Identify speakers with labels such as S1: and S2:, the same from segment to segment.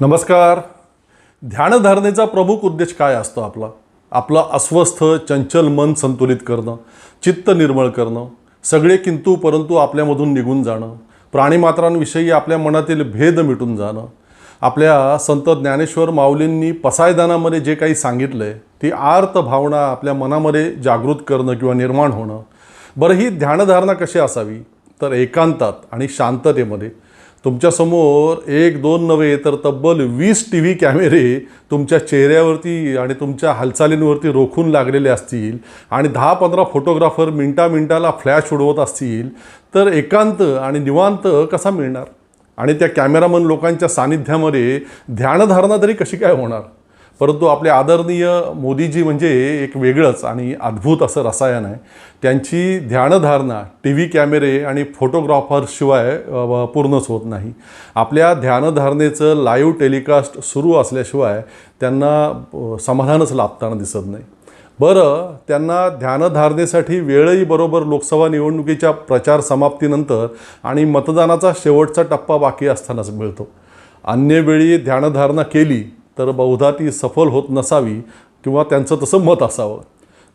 S1: नमस्कार. ध्यानधारणेचा प्रमुख उद्देश काय असतो आपला? आपलं अस्वस्थ चंचल मन संतुलित करणं चित्त निर्मळ करणं सगळे किंतू परंतु आपल्यामधून निघून जाणं प्राणीमात्रांविषयी आपल्या मनातील भेद मिटून जाणं आपल्या संत ज्ञानेश्वर माऊलींनी पसायदानामध्ये जे काही सांगितलं आहे ती आर्त भावना आपल्या मनामध्ये जागृत करणं किंवा निर्माण होणं. बरं ही ध्यानधारणा कशी असावी? तर एकांतात आणि शांततेमध्ये. तुमच्यासमोर एक दोन नव्हे तर तब्बल वीस टी व्ही कॅमेरे तुमच्या चेहऱ्यावरती आणि तुमच्या हालचालींवरती रोखून लागलेले असतील आणि दहा पंधरा फोटोग्राफर मिनटा मिनटाला फ्लॅश उडवत असतील तर एकांत आणि निवांत कसा मिळणार? आणि त्या कॅमेरामन लोकांच्या सानिध्यामध्ये ध्यानधारणा तरी कशी काय होणार? परंतु आपले आदरणीय मोदीजी म्हणजे एक वेगळंच आणि अद्भुत असं रसायन आहे. त्यांची ध्यानधारणा टी व्ही कॅमेरे आणि फोटोग्राफरशिवाय पूर्णच होत नाही. आपल्या ध्यानधारणेचं लाईव्ह टेलिकास्ट सुरू असल्याशिवाय त्यांना समाधानच लाभताना दिसत नाही. बरं त्यांना ध्यानधारणेसाठी वेळही बरोबर लोकसभा निवडणुकीच्या प्रचार समाप्तीनंतर आणि मतदानाचा शेवटचा टप्पा बाकी असतानाच मिळतो. अन्य वेळी ध्यानधारणा केली तर बहुधा ती सफल होत नसावी किंवा त्यांचं तसं मत असावं.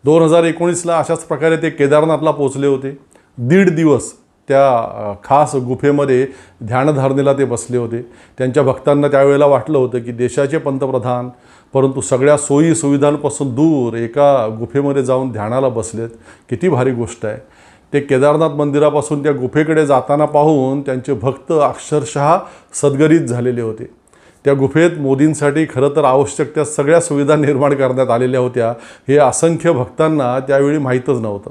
S1: दोन हजार एकोणीसला अशाच प्रकारे ते केदारनाथला पोचले होते. दीड दिवस त्या खास गुफेमध्ये ध्यानधारणेला ते बसले होते. त्यांच्या भक्तांना त्यावेळेला वाटलं होतं की देशाचे पंतप्रधान परंतु सगळ्या सोयी सुविधांपासून दूर एका गुफेमध्ये जाऊन ध्यानाला बसलेत. किती भारी गोष्ट आहे. ते केदारनाथ मंदिरापासून त्या गुफेकडे जाताना पाहून त्यांचे भक्त अक्षरशः सद्गरित झालेले होते. त्या गुफेत मोदींसाठी खरं तर आवश्यक त्या सगळ्या सुविधा निर्माण करण्यात आलेल्या होत्या. हे असंख्य भक्तांना त्यावेळी माहीतच नव्हतं.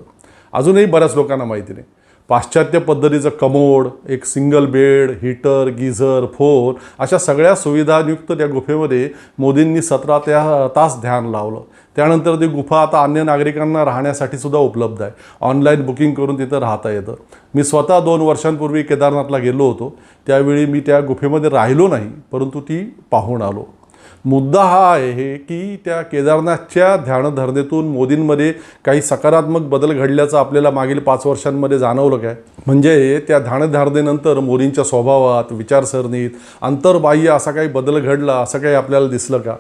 S1: अजूनही बऱ्याच लोकांना माहिती नाही. पाश्चात्य पद्धतीचं कमोड एक single bed heater geyser phone अशा सगळ्या सुविधायुक्त त्या गुफेमध्ये मोदींनी सतरा त्या तास ध्यान लावलं. त्यानंतर ती गुफा आता अन्य नागरिकांना राहण्यासाठी सुद्धा उपलब्ध आहे. ऑनलाईन बुकिंग करून तिथं राहता येतं. मी स्वतः दोन वर्षांपूर्वी केदारनाथला गेलो होतो. त्यावेळी मी त्या गुफेमध्ये राहिलो नाही परंतु ती पाहून आलो. मुद्दा हा आहे की त्या केदारनाथच्या ध्यानधारणेतून मोदींमध्ये काही सकारात्मक बदल घडल्याचं आपल्याला मागील पाच वर्षांमध्ये जाणवलं काय? म्हणजे त्या ध्यानधारणेनंतर मोदींच्या स्वभावात विचारसरणीत अंतर्बाह्य असा काही बदल घडला असं काही आपल्याला दिसलं का?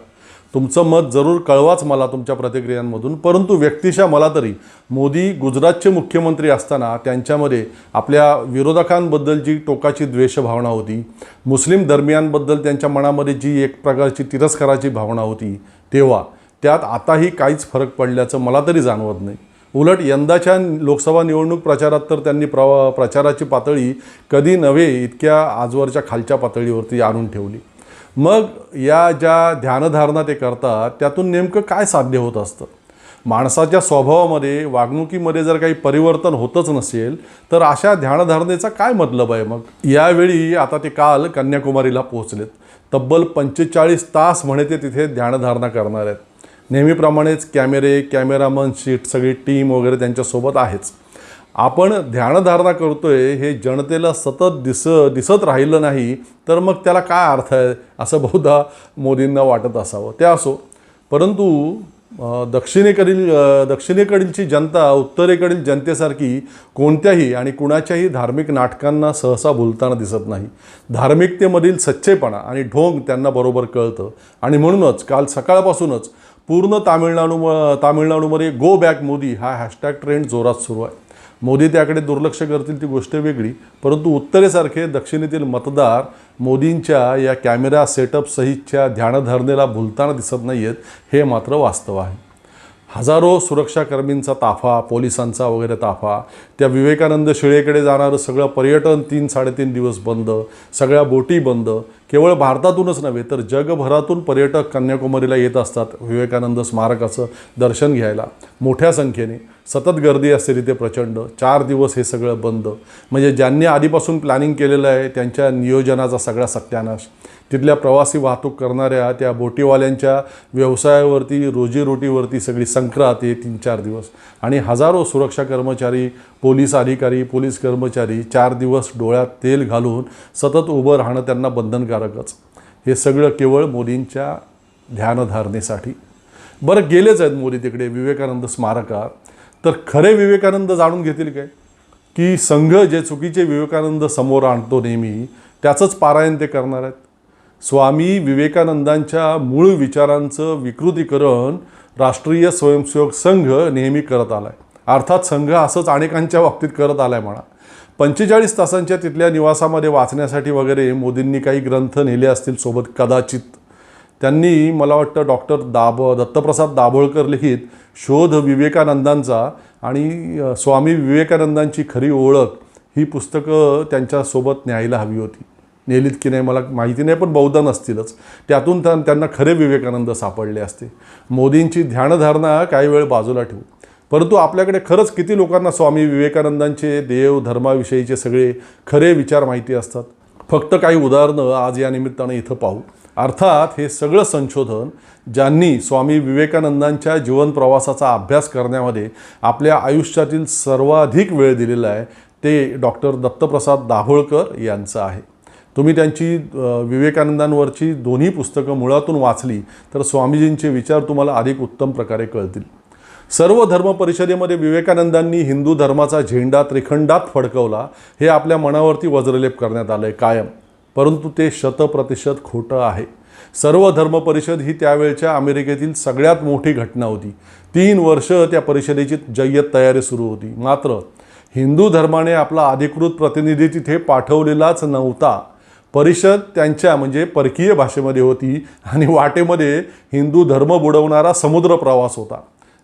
S1: तुमचं मत जरूर कळवाच मला तुमच्या प्रतिक्रियांमधून. परंतु व्यक्तिशा मला तरी मोदी गुजरातचे मुख्यमंत्री असताना त्यांच्यामध्ये आपल्या विरोधकांबद्दल जी टोकाची द्वेषभावना होती. मुस्लिम धर्मियांबद्दल त्यांच्या मनामध्ये जी एक प्रकारची तिरस्काराची भावना होती तेव्हा त्यात आताही काहीच फरक पडल्याचं मला तरी जाणवत नाही. उलट यंदाच्या लोकसभा निवडणूक प्रचारात तर त्यांनी प्र प्रचाराची पातळी कधी नव्हे इतक्या आजवरच्या खालच्या पातळीवरती आणून ठेवली. मग या ज्या ध्यानधारणा ते करतात त्यातून नेमकं काय साध्य होत असतं? माणसाच्या स्वभावामध्ये वागणुकीमध्ये जर काही परिवर्तन होतच नसेल तर अशा ध्यानधारणेचा काय मतलब आहे मग? यावेळी आता ते काल कन्याकुमारीला पोहोचलेत. तब्बल पंचेचाळीस तास म्हणे ते तिथे ध्यानधारणा करणार आहेत. नेहमीप्रमाणेच कॅमेरे कॅमेरामन शीट सगळी टीम वगैरे त्यांच्यासोबत आहेच. आपण ध्यानधारणा करतोय हे जनतेला सतत दिस दिसत राहिलं नाही तर मग त्याला काय अर्थ आहे? असं बहुधा मोदींना वाटत असावं. ते असो. परंतु दक्षिणेकडील दक्षिणेकडीलची जनता उत्तरेकडील जनतेसारखी कोणत्याही आणि कुणाच्याही धार्मिक नाटकांना सहसा भुलताना दिसत नाही. धार्मिकतेमधील सच्चेपणा आणि ढोंग त्यांना बरोबर कळतं. आणि म्हणूनच काल सकाळपासूनच पूर्ण तामिळनाडू तामिळनाडूमध्ये गो बॅक मोदी हा हॅशटॅग ट्रेंड जोरात सुरू आहे. मोदी त्याकडे दुर्लक्ष करतील ती गोष्ट वेगळी परंतु उत्तरेसारखे दक्षिणेतील मतदार मोदींच्या या कॅमेरा सेटअप सहितच्या ध्यानधारणेला भुलताना दिसत नाही आहेत हे मात्र वास्तव आहे. हजारो सुरक्षाकर्मींचा ताफा पोलिसांचा वगैरे ताफा त्या विवेकानंद शिळेकडे जाणारं सगळं पर्यटन तीन साडेतीन दिवस बंद सगळ्या बोटी बंद केवळ भारतातूनच नव्हे तर जगभरातून पर्यटक कन्याकुमारीला येत असतात विवेकानंद स्मारकाचं दर्शन घ्यायला. मोठ्या संख्येने सतत गर्दी असते तिथे प्रचंड चार दिवस हे सगळं बंद. म्हणजे ज्यांनी आधीपासून प्लॅनिंग केलेलं आहे त्यांच्या नियोजनाचा सगळा सत्यानाश. तिथल्या प्रवासी वाहतूक करणाऱ्या त्या बोटीवाल्यांच्या व्यवसायावरती रोजीरोटीवरती सगळी संक्रांत हे तीन चार दिवस. आणि हजारो सुरक्षा कर्मचारी पोलीस अधिकारी पोलीस कर्मचारी चार दिवस डोळ्यात तेल घालून सतत उभं राहणं त्यांना बंधनकारकच. हे सगळं केवळ मोदींच्या ध्यानधारणेसाठी. बरं गेलेच आहेत मोदी तिकडे विवेकानंद स्मारकात तर खरे विवेकानंद जाणून घेतील काय? की संघ जे चुकीचे विवेकानंद समोर आणतो नेहमी त्याचंच पारायण ते करणार आहेत? स्वामी विवेकानंदांच्या मूळ विचारांचं विकृतीकरण राष्ट्रीय स्वयंसेवक संघ नेहमी करत आला आहे अर्थात संघ असंच अनेकांच्या बाबतीत करत आला आहे म्हणा. पंचेचाळीस तासांच्या तिथल्या निवासामध्ये वाचण्यासाठी वगैरे मोदींनी काही ग्रंथ नेले असतील सोबत कदाचित. त्यांनी मला वाटतं डॉक्टर दाब दत्तप्रसाद दाभोळकर लिखित शोध विवेकानंदांचा आणि स्वामी विवेकानंदांची खरी ओळख ही पुस्तकं त्यांच्यासोबत न्यायला हवी होती. नेलीत की नाही मला माहिती नाही पण बहुधा नसतीलच. त्यातून त्यांना खरे विवेकानंद सापडले असते. मोदींची ध्यानधारणा काही वेळ बाजूला ठेवू. परंतु आपल्याकडे खरंच किती लोकांना स्वामी विवेकानंदांचे देव धर्माविषयीचे सगळे खरे विचार माहिती असतात? फक्त काही उदाहरणं आज या निमित्तानं इथं पाहू. अर्थात हे सगळं संशोधन ज्यांनी स्वामी विवेकानंदांच्या जीवन प्रवासाचा अभ्यास करण्यामध्ये आपल्या आयुष्यातील सर्वाधिक वेळ दिलेला आहे ते डॉक्टर दत्तप्रसाद दाभोळकर यांचं आहे. तुम्ही त्यांची विवेकानंदांवरची दोन्ही पुस्तकं मुळातून वाचली तर स्वामीजींचे विचार तुम्हाला अधिक उत्तम प्रकारे कळतील. सर्व धर्म परिषदेमध्ये विवेकानंदांनी हिंदू धर्माचा झेंडा त्रिखंडात फडकवला हे आपल्या मनावरती वज्रलेप करण्यात आलं आहे कायम. परंतु ते शतप्रतिशत खोटं आहे. सर्व धर्म परिषद ही त्यावेळच्या अमेरिकेतील सगळ्यात मोठी घटना होती. तीन वर्ष त्या परिषदेची जय्यत तयारी सुरू होती. मात्र हिंदू धर्माने आपला अधिकृत प्रतिनिधी तिथे पाठवलेलाच नव्हता. परिषद त्यांच्या म्हणजे परकीय भाषेमध्ये होती आणि वाटेमध्ये हिंदू धर्म बुडवणारा समुद्र प्रवास होता.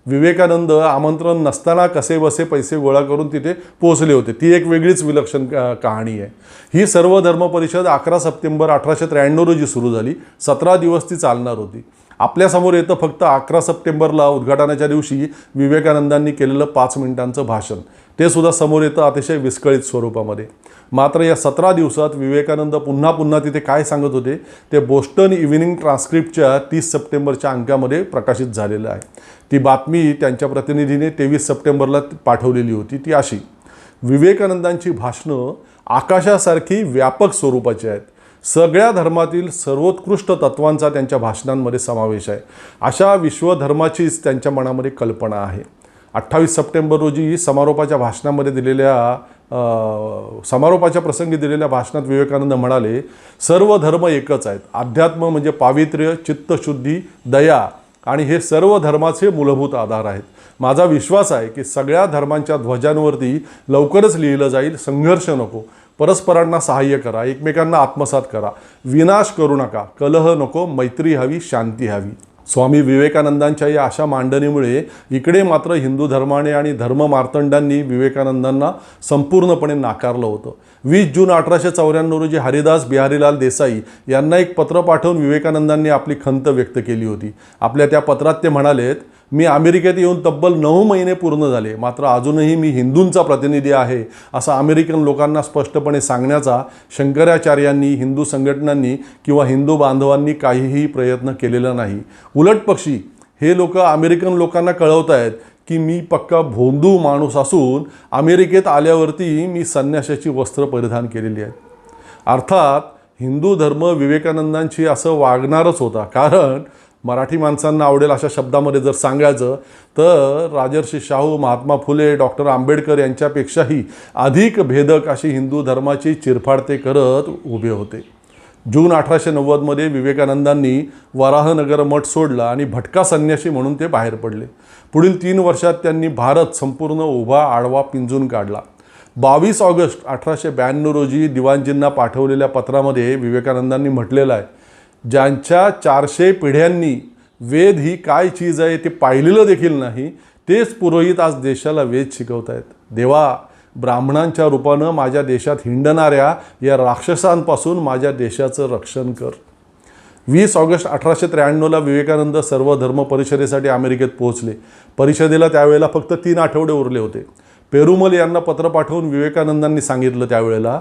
S1: विवेकानंद आमंत्रण नसताना कसे बसे पैसे गोळा करून तिथे पोहोचले होते. ती एक वेगळीच विलक्षण कहाणी आहे. ही सर्व धर्म परिषद अकरा सप्टेंबर अठराशे त्र्याण्णव रोजी सुरू झाली. सतरा दिवस ती चालणार होती. आपल्यासमोर येतं फक्त अकरा सप्टेंबरला उद्घाटनाच्या दिवशी विवेकानंदांनी केलेलं पाच मिनिटांचं भाषण. ते सुद्धा समोर येतं अतिशय विस्कळीत स्वरूपामध्ये. मात्र या सतरा दिवसात विवेकानंद पुन्हा पुन्हा तिथे काय सांगत होते ते बोस्टन इव्हिनिंग ट्रान्स्क्रिप्टच्या तीस सप्टेंबरच्या अंकामध्ये प्रकाशित झालेलं आहे. ती बातमी त्यांच्या प्रतिनिधीने तेवीस सप्टेंबरला पाठवलेली होती. ती अशी विवेकानंदांची भाषणं आकाशासारखी व्यापक स्वरूपाची आहेत. सगळ्या धर्मातील सर्वोत्कृष्ट तत्वांचा त्यांच्या भाषणांमध्ये समावेश आहे. अशा विश्वधर्माचीच त्यांच्या मनामध्ये कल्पना आहे. अठ्ठावीस सप्टेंबर रोजी समारोपाच्या भाषणामध्ये दिलेल्या समारोपाच्या प्रसंगी दिलेल्या भाषणात विवेकानंद म्हणाले सर्व धर्म एकच आहेत. अध्यात्म म्हणजे पावित्र्य चित्तशुद्धी दया आणि हे सर्व धर्माचे मूलभूत आधार आहेत. माझा विश्वास आहे की सगळ्या धर्मांच्या ध्वजांवरती लवकरच लिहिलं जाईल. संघर्ष नको. परस्परांना सहाय्य करा. एकमेकांना आत्मसात करा. विनाश करू नका. कलह नको. मैत्री हवी. शांती हवी. स्वामी विवेकानंदांच्या या अशा मांडणीमुळे इकडे मात्र हिंदू धर्माने आणि धर्म मार्तंडांनी विवेकानंदांना संपूर्णपणे नाकारलं होतं. वीस जून अठराशे चौऱ्याण्णव रोजी हरिदास बिहारीलाल देसाई यांना एक पत्र पाठवून विवेकानंदांनी आपली खंत व्यक्त केली होती. आपल्या त्या पत्रात ते म्हणालेत मी अमेरिकेत येऊन तब्बल नऊ महिने पूर्ण झाले. मात्र अजूनही मी हिंदूंचा प्रतिनिधी आहे असं अमेरिकन लोकांना स्पष्टपणे सांगण्याचा शंकराचार्यांनी हिंदू संघटनांनी किंवा हिंदू बांधवांनी काहीही प्रयत्न केलेला नाही. उलट पक्षी हे लोक अमेरिकन लोकांना कळवत आहेत की मी पक्का भोंदू माणूस असून अमेरिकेत आल्यावरती मी संन्यासाची वस्त्र परिधान केलेली आहेत. अर्थात हिंदू धर्म विवेकानंदांशी असं वागणारच होता. कारण मराठी माणसांना आवडेल अशा शब्दामध्ये जर सांगायचं तर राजर्षी शाहू महात्मा फुले डॉक्टर आंबेडकर यांच्यापेक्षाही अधिक भेदक अशी हिंदू धर्माची चिरफाड ते करत उभे होते. जून अठराशे नव्वदमध्ये विवेकानंदांनी वराहनगर मठ सोडला आणि भटका संन्यासी म्हणून ते बाहेर पडले. पुढील तीन वर्षात त्यांनी भारत संपूर्ण उभा आडवा पिंजून काढला. बावीस ऑगस्ट अठराशे ब्याण्णव रोजी दिवाणजींना पाठवलेल्या पत्रामध्ये विवेकानंदांनी म्हटलेलं आहे ज्यांच्या चारशे पिढ्यांनी वेद ही काय चीज आहे ते पाहिलेलं देखील नाही तेच पुरोहित आज देशाला वेद आहेत देवा ब्राह्मणांच्या रूपानं माझ्या देशात हिंडणाऱ्या या राक्षसांपासून माझ्या देशाचं रक्षण कर. वीस ऑगस्ट अठराशे त्र्याण्णवला विवेकानंद सर्व धर्म परिषदेसाठी अमेरिकेत पोहोचले. परिषदेला त्यावेळेला फक्त तीन आठवडे उरले होते. पेरुमल यांना पत्र पाठवून विवेकानंदांनी सांगितलं त्यावेळेला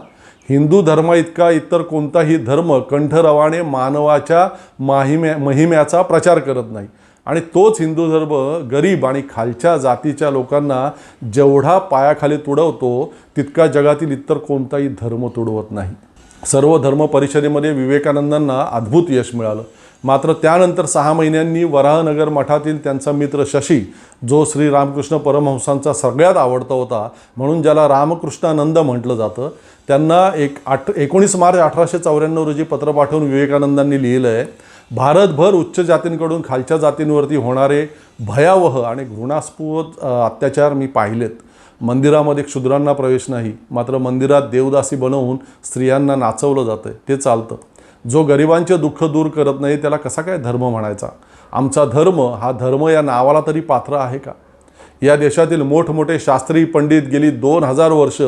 S1: हिंदू धर्म इतका इतर कोणताही धर्म कंठरवाने मानवाच्या माहिम्या महिम्याचा प्रचार करत नाही. आणि तोच हिंदू धर्म गरीब आणि खालच्या जातीच्या लोकांना जेवढा पायाखाली तुडवतो तितका जगातील इतर कोणताही धर्म तुडवत नाही. सर्व धर्म परिषदेमध्ये विवेकानंदांना अद्भुत यश मिळालं. मात्र त्यानंतर सहा महिन्यांनी वराहनगर मठातील त्यांचा मित्र शशी जो श्री रामकृष्ण परमहंसांचा सगळ्यात आवडता होता म्हणून ज्याला रामकृष्णानंद म्हटलं जातं त्यांना एक आठ एकोणीस मार्च अठराशे चौऱ्याण्णव रोजी पत्र पाठवून विवेकानंदांनी लिहिलं आहे भारतभर उच्च जातींकडून खालच्या जातींवरती होणारे भयावह आणि घृणास्पद अत्याचार मी पाहिलेत. मंदिरामध्ये क्षुद्रांना प्रवेश नाही मात्र मंदिरात देवदासी बनवून स्त्रियांना नाचवलं जातं ते चालतं. जो गरिबांचे दुःख दूर करत नाही त्याला कसा काय धर्म म्हणायचा? आमचा धर्म हा धर्म या नावाला तरी पात्र आहे का? या देशातील मोठमोठे शास्त्री पंडित गेली दोन हजार वर्ष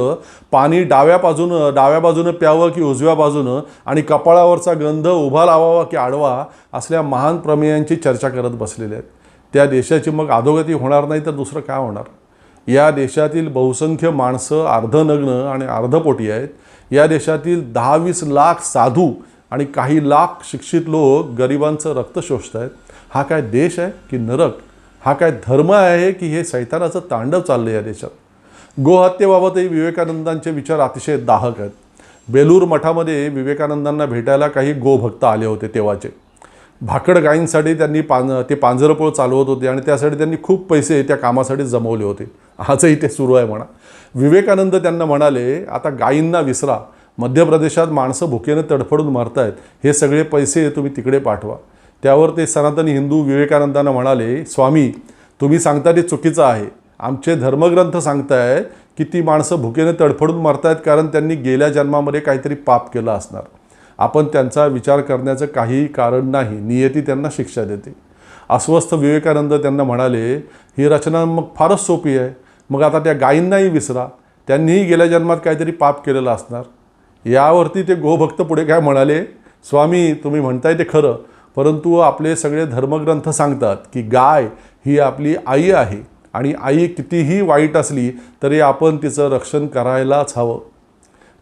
S1: पाणी डाव्या बाजूनं डाव्या बाजूनं प्यावं की उजव्या बाजूनं आणि कपाळावरचा गंध उभा लावावा की आडवा असल्या महान प्रमेयांची चर्चा करत बसलेले आहेत. त्या देशाची मग अधोगती होणार नाही तर दुसरं काय होणार? या देशातील बहुसंख्य माणसं अर्धनग्न आणि अर्धपोटी आहेत. या देशातील दहा वीस लाख साधू आणि काही लाख शिक्षित लोक गरिबांचं रक्त शोषत आहेत. हा काय देश आहे की नरक? हा काय धर्म आहे की हे सैतानाचं तांडव चाललं या देशात? गोहत्येबाबतही विवेकानंदांचे विचार अतिशय दाहक आहेत. बेलूर मठामध्ये विवेकानंदांना भेटायला काही गोभक्त आले होते तेव्हाचे. भाकड गायींसाठी त्यांनी पान ते पांजरपोळ चालवत होते आणि त्यासाठी त्यांनी खूप पैसे त्या कामासाठी जमवले होते. आजही ते सुरू आहे म्हणा. विवेकानंद त्यांना म्हणाले आता गायींना विसरा. मध्य प्रदेशात माणसं भुकेने तडफडून मरतायत. हे सगळे पैसे तुम्ही तिकडे पाठवा. त्यावर ते सनातनी हिंदू विवेकानंदांना म्हणाले स्वामी तुम्ही सांगता ते चुकीचं आहे. आमचे धर्मग्रंथ सांगताय की ती माणसं भुकेने तडफडून मरतायत कारण त्यांनी गेल्या जन्मामध्ये काहीतरी पाप केलं असणार. आपण त्यांचा विचार करण्याचं काही कारण नाही नियती त्यांना शिक्षा देते. अस्वस्थ विवेकानंद त्यांना म्हणाले ही रचना मग फारच सोपी आहे. मग आता त्या गायींनाही विसरा. त्यांनीही गेल्या जन्मात काहीतरी पाप केलेलं असणार. यावरती ते गोभक्त पुढे काय म्हणाले स्वामी तुम्ही म्हणताय ते खरं. परंतु आपले सगळे धर्मग्रंथ सांगतात की गाय ही आपली आई आहे आणि आई कितीही वाईट असली तरी आपण तिचं रक्षण करायलाच हवं.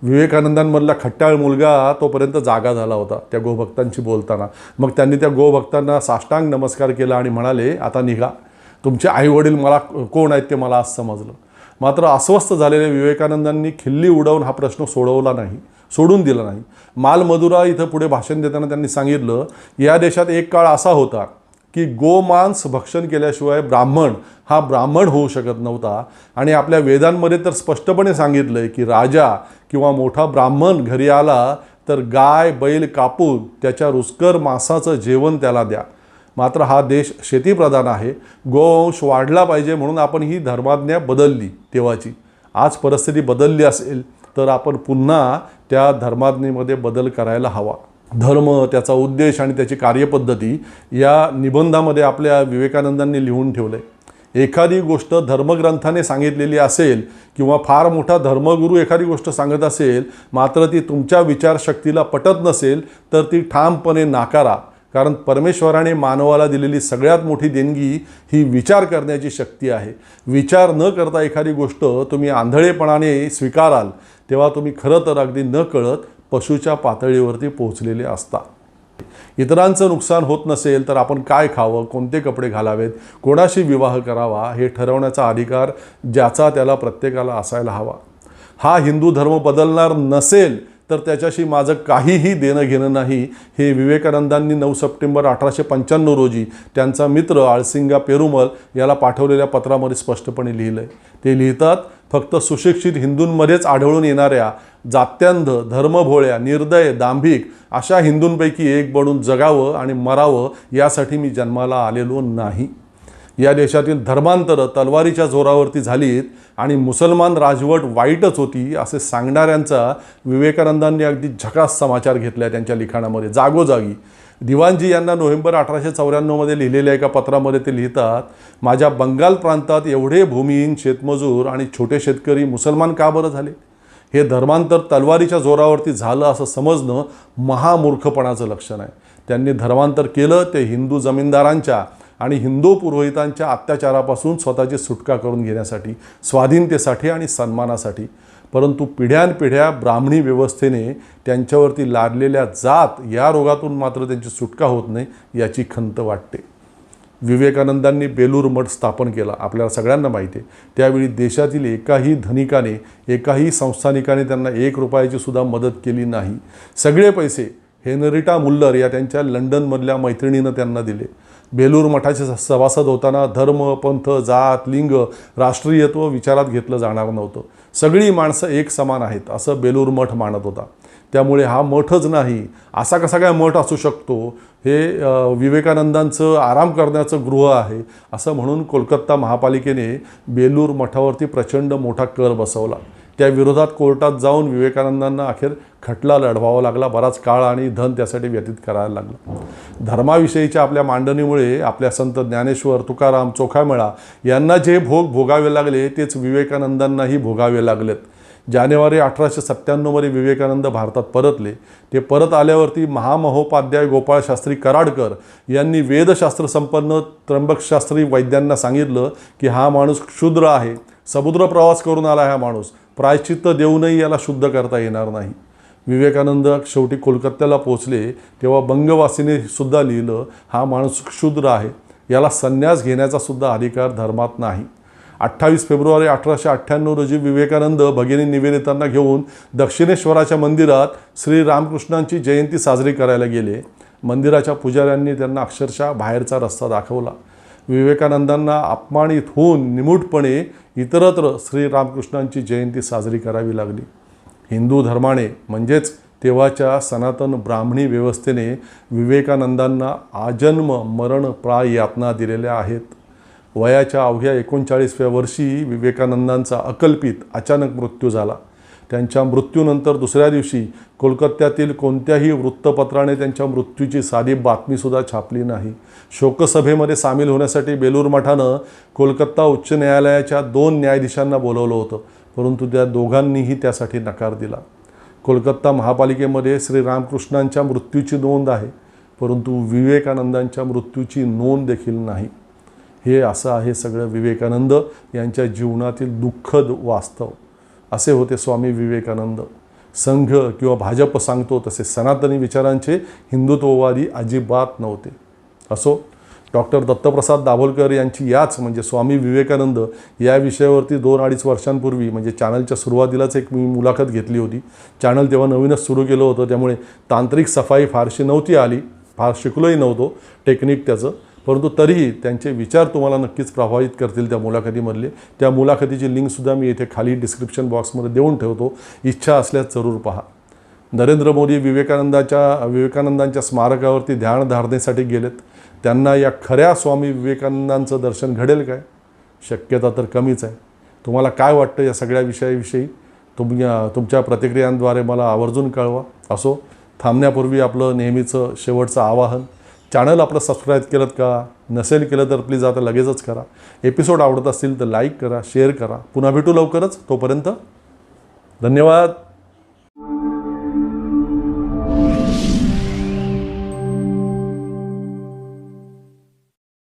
S1: विवेकानंदांमधला खट्टाळ मुलगा तोपर्यंत जागा झाला होता त्या गोभक्तांशी बोलताना. मग त्यांनी त्या गोभक्तांना साष्टांग नमस्कार केला आणि म्हणाले आता निघा. तुमचे आईवडील मला कोण आहेत ते मला आज समजलं. मात्र अस्वस्थ झालेल्या विवेकानंदांनी खिल्ली उडवून हा प्रश्न सोडवला नाही. सोडून दिलं नाही. मालमदुरा इथं पुढे भाषण देताना त्यांनी सांगितलं या देशात एक काळ असा होता की गोमांस भक्षण केल्याशिवाय ब्राह्मण हा ब्राह्मण होऊ शकत नव्हता. आणि आपल्या वेदांमध्ये तर स्पष्टपणे सांगितलं आहे की राजा किंवा मोठा ब्राह्मण घरी आला तर गाय बैल कापून त्याच्या रुचकर मांसाचं जेवण त्याला द्या. मात्र हा देश शेतीप्रधान आहे. गोवंश वाढला पाहिजे म्हणून आपण ही धर्माज्ञा बदलली तेव्हाची. आज परिस्थिती बदलली असेल तर आपण पुन्हा त्या धर्माज्ञेमध्ये बदल करायला हवा. धर्म त्याचा उद्देश आणि त्याची कार्यपद्धती या निबंधामध्ये आपल्या विवेकानंदांनी लिहून ठेवलं आहे एखादी गोष्ट धर्मग्रंथाने सांगितलेली असेल किंवा फार मोठा धर्मगुरू एखादी गोष्ट सांगत असेल मात्र ती तुमच्या विचारशक्तीला पटत नसेल तर ती ठामपणे नाकारा. कारण परमेश्वराने मानवाला दिलेली सगळ्यात मोठी देणगी ही विचार करण्याची शक्ती आहे. विचार न करता एखादी गोष्ट तुम्ही आंधळेपणाने स्वीकाराल तेव्हा तुम्ही खरं तर अगदी न कळत पशुच्या पातळीवरती पोहोचलेले असता. इतरांचं नुकसान होत नसेल तर आपण काय खावं कोणते कपडे घालावेत कोणाशी विवाह करावा हे ठरवण्याचा अधिकार ज्याचा त्याला प्रत्येकाला असायला हवा. हा हिंदू धर्म बदलणार नसेल तर त्याच्याशी माझं काहीही देणं घेणं नाही. हे विवेकानंदांनी नऊ सप्टेंबर अठराशे पंच्याण्णव रोजी त्यांचा मित्र आळसिंगा पेरुमल याला पाठवलेल्या पत्रामध्ये स्पष्टपणे लिहिलं आहे ते लिहितात फक्त सुशिक्षित हिंदूंमध्येच आढळून येणाऱ्या जात्यांध धर्मभोळ्या निर्दय दांभिक अशा हिंदूंपैकी एक बनून जगावं आणि मरावं यासाठी मी जन्माला आलेलो नाही. या देशातील धर्मांतरं तलवारीच्या जोरावरती झालीत आणि मुसलमान राजवट वाईटच होती असे सांगणाऱ्यांचा विवेकानंदांनी अगदी झकास समाचार घेतला त्यांच्या लिखाणामध्ये. जागोजागी. दिवानजी यांना नोव्हेंबर अठराशे चौऱ्याण्णवमध्ये लिहिलेल्या एका पत्रामध्ये ते लिहितात माझ्या बंगाल प्रांतात एवढे भूमिहीन शेतमजूर आणि छोटे शेतकरी मुसलमान का बरं झाले? हे धर्मांतर तलवारीच्या जोरावरती झालं असं समजणं महामूर्खपणाचं लक्षण आहे. त्यांनी धर्मांतर केलं ते हिंदू जमीनदारांच्या आणि हिंदू पुरोहितांच्या अत्याचारापासून स्वतःची सुटका करून घेण्यासाठी स्वाधीनतेसाठी आणि सन्मानासाठी. परंतु पिढ्यानपिढ्या ब्राह्मणी व्यवस्थेने त्यांच्यावरती लादलेल्या जात या रोगातून मात्र त्यांची सुटका होत नाही याची खंत वाटते. विवेकानंदांनी बेलूर मठ स्थापन केला आपल्याला सगळ्यांना माहिती आहे. त्यावेळी देशातील एकाही धनिकाने एकाही संस्थानिकाने त्यांना एक रुपयाची सुद्धा मदत केली नाही. सगळे पैसे हेनरिटा मुल्लर या त्यांच्या लंडनमधल्या मैत्रिणीनं त्यांना दिले. बेलूर मठाचे स- सभासद होताना धर्म पंथ जात लिंग राष्ट्रीयत्व विचारात घेतलं जाणार नव्हतं. सगळी माणसं एक समान आहेत असं बेलूर मठ मानत होता. त्यामुळे हा मठच नाही असा कसा काय मठ असू शकतो? हे विवेकानंदांचं आराम करण्याचं गृह आहे असं म्हणून कोलकाता महापालिकेने बेलूर मठावरती प्रचंड मोठा कर बसवला. त्या विरोधात कोर्टात जाऊन विवेकानंदांना अखेर खटला लढवावा लागला. बराच काळ आणि धन त्यासाठी व्यतीत करायला लागलं. धर्माविषयीच्या आपल्या मांडणीमुळे आपल्या संत ज्ञानेश्वर तुकाराम चोखामेळा यांना जे भोग भोगावे लागले तेच विवेकानंदांनाही भोगावे लागलेत. जानेवारी अठराशे सत्त्याण्णवमध्ये विवेकानंद भारतात परतले. ते परत आल्यावरती महामहोपाध्याय गोपाळशास्त्री कराडकर यांनी वेदशास्त्र संपन्न त्र्यंबकशास्त्री वैद्यांना सांगितलं की हा माणूस क्षुद्र आहे. समुद्र प्रवास करून आला हा माणूस. प्रायश्चित्त देऊनही याला शुद्ध करता येणार नाही. विवेकानंद शेवटी कोलकात्याला पोचले तेव्हा बंगवासीने सुद्धा लिहिलं हा माणूस क्षुद्र आहे. याला संन्यास घेण्याचा सुद्धा अधिकार धर्मात नाही. अठ्ठावीस फेब्रुवारी अठराशे अठ्ठ्याण्णव रोजी विवेकानंद भगिनी निवेदितांना घेऊन दक्षिणेश्वराच्या मंदिरात श्री रामकृष्णांची जयंती साजरी करायला गेले. मंदिराच्या पुजाऱ्यांनी त्यांना अक्षरशः बाहेरचा रस्ता दाखवला. विवेकानंदांना अपमानित होऊन निमूटपणे इतरत्र श्रीरामकृष्णांची जयंती साजरी करावी लागली. हिंदू धर्माने म्हणजेच तेव्हाच्या सनातन ब्राह्मणी व्यवस्थेने विवेकानंदांना आजन्म मरण प्राय यातना दिलेल्या आहेत. वयाच्या अवघ्या एकोणचाळीसव्या वर्षी विवेकानंदांचा अकल्पित अचानक मृत्यू झाला. त्यांच्या मृत्यूनंतर दुसऱ्या दिवशी कोलकात्यातील कोणत्याही वृत्तपत्राने त्यांच्या मृत्यूची साधी बातमीसुद्धा छापली नाही. शोकसभेमध्ये सामील होण्यासाठी बेलूर मठानं कोलकाता उच्च न्यायालयाच्या दोन न्यायाधीशांना बोलवलं होतं परंतु त्या दोघांनीही त्यासाठी नकार दिला. कोलकाता महापालिकेमध्ये श्री रामकृष्णांच्या मृत्यूची नोंद आहे परंतु विवेकानंदांच्या मृत्यूची नोंद देखील नाही. हे असं आहे सगळं विवेकानंद यांच्या जीवनातील दुःखद वास्तव. असे होते स्वामी विवेकानंद. संघ किंवा भाजप सांगतो तसे सनातनी विचारांचे हिंदुत्ववादी अजिबात नव्हते. असो डॉक्टर दत्तप्रसाद दाभोलकर यांची याच म्हणजे स्वामी विवेकानंद या विषयावरती दोन अडीच वर्षांपूर्वी म्हणजे चॅनलच्या सुरुवातीलाच एक मी मुलाखत घेतली होती. चॅनल तेव्हा नवीनच सुरू केलं होतं त्यामुळे तांत्रिक सफाई फारशी नव्हती आली फार शिकलोही नव्हतो टेक्निक त्याचं. परंतु तरीही त्यांचे विचार तुम्हाला नक्कीच प्रभावित करतील त्या मुलाखतीमधले. त्या मुलाखतीची लिंकसुद्धा मी इथे खाली डिस्क्रिप्शन बॉक्समध्ये देऊन ठेवतो. इच्छा असल्यास जरूर पहा. नरेंद्र मोदी विवेकानंदाच्या विवेकानंदांच्या स्मारकावरती ध्यान धारणेसाठी गेलेत. त्यांना या खऱ्या स्वामी विवेकानंदांचं दर्शन घडेल काय? शक्यता तर कमीच आहे. तुम्हाला काय वाटतं या सगळ्या विषयाविषयी? तुम्ही तुमच्या प्रतिक्रियांद्वारे मला आवर्जून कळवा. असो थांबण्यापूर्वी आपलं नेहमीचं शेवटचं आवाहन. चॅनल आपलं सबस्क्राईब केलं का? नसेल केलं तर प्लीज आता लगेचच करा. एपिसोड आवडत असतील तर लाईक करा शेअर करा. पुन्हा भेटू लवकरच. तोपर्यंत धन्यवाद.